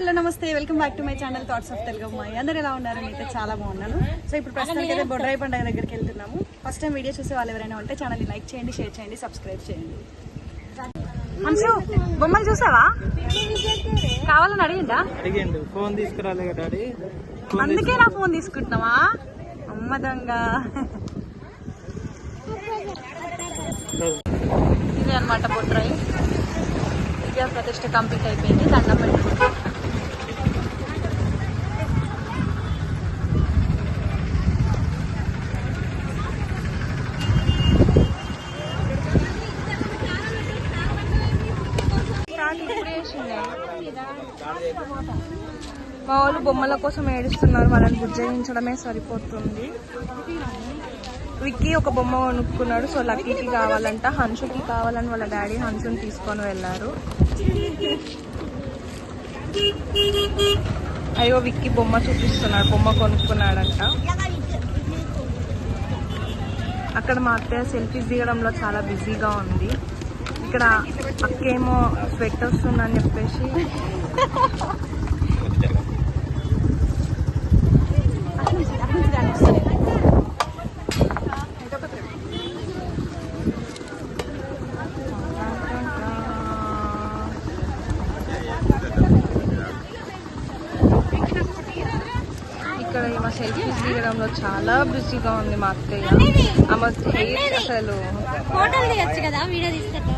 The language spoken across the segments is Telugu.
హలో నమస్తే. Welcome back to my channel thoughts of Telugu Ammayi అందరు ఎలా ఉన్నారు? నేనైతే చాలా బాగున్నాను. సో ఇప్పుడు ప్రస్తుతానికి అయితే బొడ్రాయి పండుగ దగ్గరికి వెళ్తున్నాము. ఫస్ట్ టైం వీడియో చూసే వాళ్ళు ఎవరైనా ఉంటే ఛానల్ని లైక్ చేయండి షేర్ చేయండి సబ్స్క్రైబ్ చేయండి. మనసు బొమ్మలు చూసావా? కావాలని అడిగిందా? అడిగిండు. ఫోన్ తీసుకురాలే డాడీ. అందుకే నా ఫోన్ తీసుకుంటున్నావా? అమ్మ దొంగ ఇది అనమాట బొడ్రాయి. విద్యా ప్రతిష్ట కంప్లీట్ అయిపోయింది. దండం పెట్టుకుంటున్నాం. మా వాళ్ళు బొమ్మల కోసం ఏడుస్తున్నారు. వాళ్ళని బుజ్జగించడమే సరిపోతుంది. విక్కీ ఒక బొమ్మ కొనుక్కున్నాడు. సో లక్కీకి కావాలంట. హన్షుకి కావాలని వాళ్ళ డాడీ హన్షుని తీసుకొని వెళ్ళారు. అయ్యో విక్కీ బొమ్మ చూపిస్తున్నాడు బొమ్మ కొనుక్కున్నాడంట. అక్కడ మా అత్తయ్య సెల్ఫీస్ దిగడంలో చాలా బిజీగా ఉంది. ఇక్కడ అక్కేమో స్వెట్ వస్తుందని చెప్పేసి. ఇక్కడ ఈమె సెల్ఫీస్ దిగడంలో చాలా బిజీగా ఉంది మా అత్తయ్య. ఆమె హెయిర్ అసలు ఫోటోలు తీయచ్చు కదా వీడియో తీస్తారు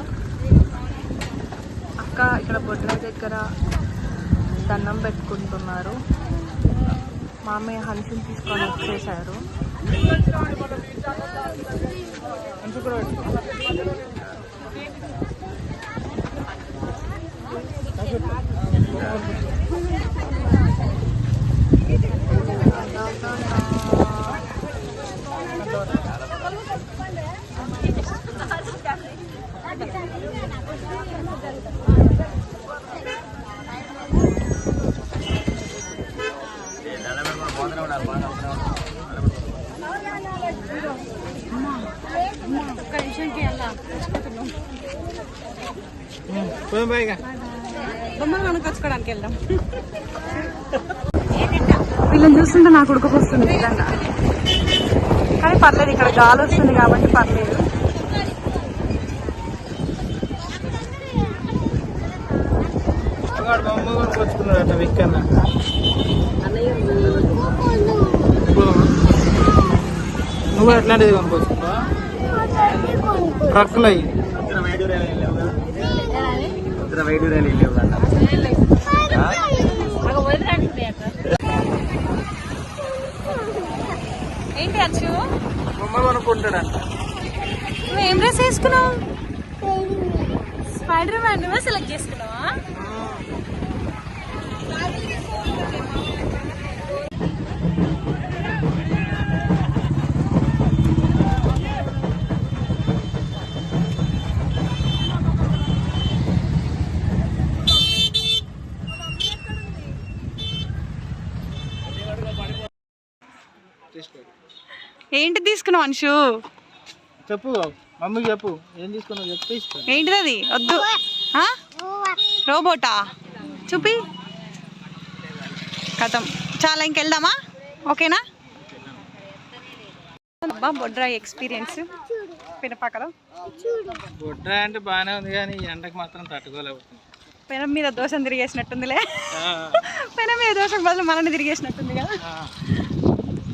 అక్క ఇక్కడ బొడ్ల దగ్గర దండం పెట్టుకుంటున్నారు. మామయ్య హన్షుని తీసుకొని వచ్చేసారు. పోయి బొమ్మలు కొనుక్కొచ్చుకోవడానికి వెళ్దాం వీళ్ళని చూస్తుంటే నాకు ఉడకపోస్తుంది నిజంగా. కానీ పర్లేదు ఇక్కడ గాలి వస్తుంది కాబట్టి పర్లేదు. వాడు నువ్వు ఎట్లాంటిది కొనుక్కొచ్చుకున్నావా ట్రక్కులు అయ్యి. ఏంటి అచ్చు? బొమ్మ కొనుక్కుంటాడంట నువ్వు ఏం డ్రెస్ వేసుకున్నావు? స్పైడర్ మ్యాన్ సెలెక్ట్ చేసుకున్నావా? ఏంటి తీసుకున్నావు అంశు? చెప్పు మమ్మీకి చెప్పు. ఏం తీసుకున్నావు? చెప్తే ఏంటిది అది? వద్దు. ఆ? రోబోటా? చూపి. కథం. చాలా ఇంకెళ్దామా? ఓకేనా? అబ్బా బొడ్రాయి ఎక్స్పీరియన్స్ పినపాకలో. బొడ్డ అంటే బాగానే ఉంది కానీ ఈ ఎండకు మాత్రం తట్టుకోలేకపోతుంది పెనం మీద దోశను తిరిగేసినట్టుందిలే. పెనం మీద దోశకు బదులు మనని తిరిగేసినట్టుంది కదా.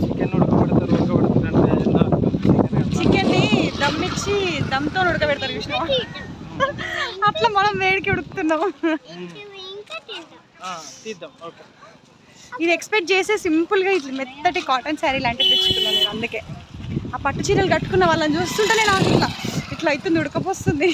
చికెన్ ఉడకబెడతారు. చికెన్ చికెన్ని దమ్ ఇచ్చి దమ్తో ఉడకబెడతారు చూసినావా? అట్లా మనం వేడికి ఉడుకుతున్నాం. ఆ, తీద్దాం ఓకే. ఇది ఎక్స్పెక్ట్ చేసే సింపుల్గా ఇట్లా మెత్తటి కాటన్ శారీ లాంటిది తెచ్చుకున్నాను నేను అందుకే. ఆ పట్టు చీరలు కట్టుకున్న వాళ్ళని చూస్తుంటే నేను ఇట్లా ఇట్లా అవుతుంది ఉడకపోస్తుంది.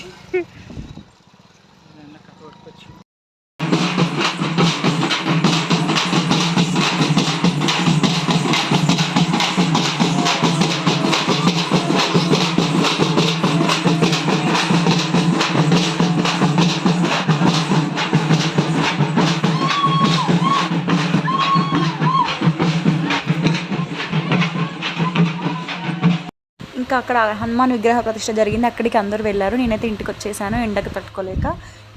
ఇంకా అక్కడ హనుమాన్ విగ్రహ ప్రతిష్ట జరిగింది. అక్కడికి అందరూ వెళ్ళారు. నేనైతే ఇంటికి వచ్చేసాను ఎండకు తట్టుకోలేక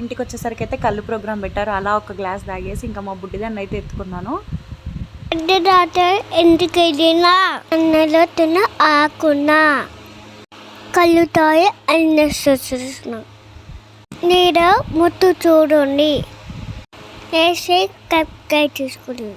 ఇంటికి వచ్చేసరికి అయితే కళ్ళు ప్రోగ్రామ్ పెట్టారు. అలా ఒక గ్లాస్ తాగేసి ఇంకా మా బుడ్డిదాన్ని అయితే ఎత్తుకున్నాను. ఎందుకు వెళ్ళినా అన్నలో తిన ఆకున్నా కళ్ళుతాయి అన్న నీడ ముత్తు చూడండి. వేసి కప్కాయ తీసుకుని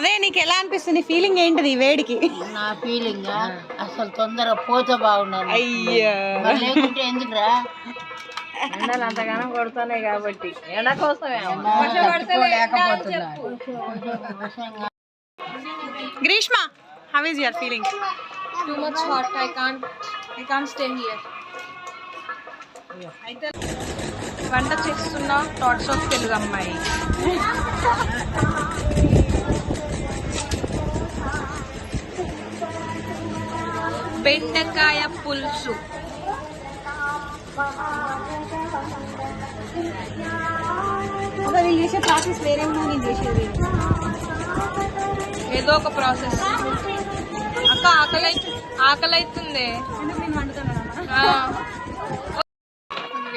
అదే నీకు ఎలా అనిపిస్తుంది? ఫీలింగ్ ఏంటిది ఈ వేడికి? నా ఫీలింగ్ అసలు తొందరగా పోతే బాగున్నాను అయ్యా. మరి లేకుంటే ఎందుకురా? ఎండలు అంతగానో కొడుతున్నాయి కాబట్టి. ఎండ కోసమే Greeshma how is your feeling too much hot I can't I can't stay here అయితే వంట చేస్తున్న థాట్స్ ఆఫ్ తెలుగు అమ్మాయి. బెండకాయ పులుసు. అదే వీళ్ళు చేసే ప్రాసెస్ వేరే ఉన్నా నేను చేసేది ఏదో ఒక ప్రాసెస్. అక్క ఆకలి ఆకలి అవుతుంది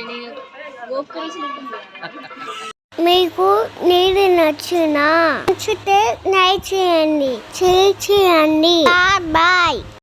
నేను మీకు నీది నచ్చిన నచ్చితే లైక్ చేయండి. చేయండి. బాయ్.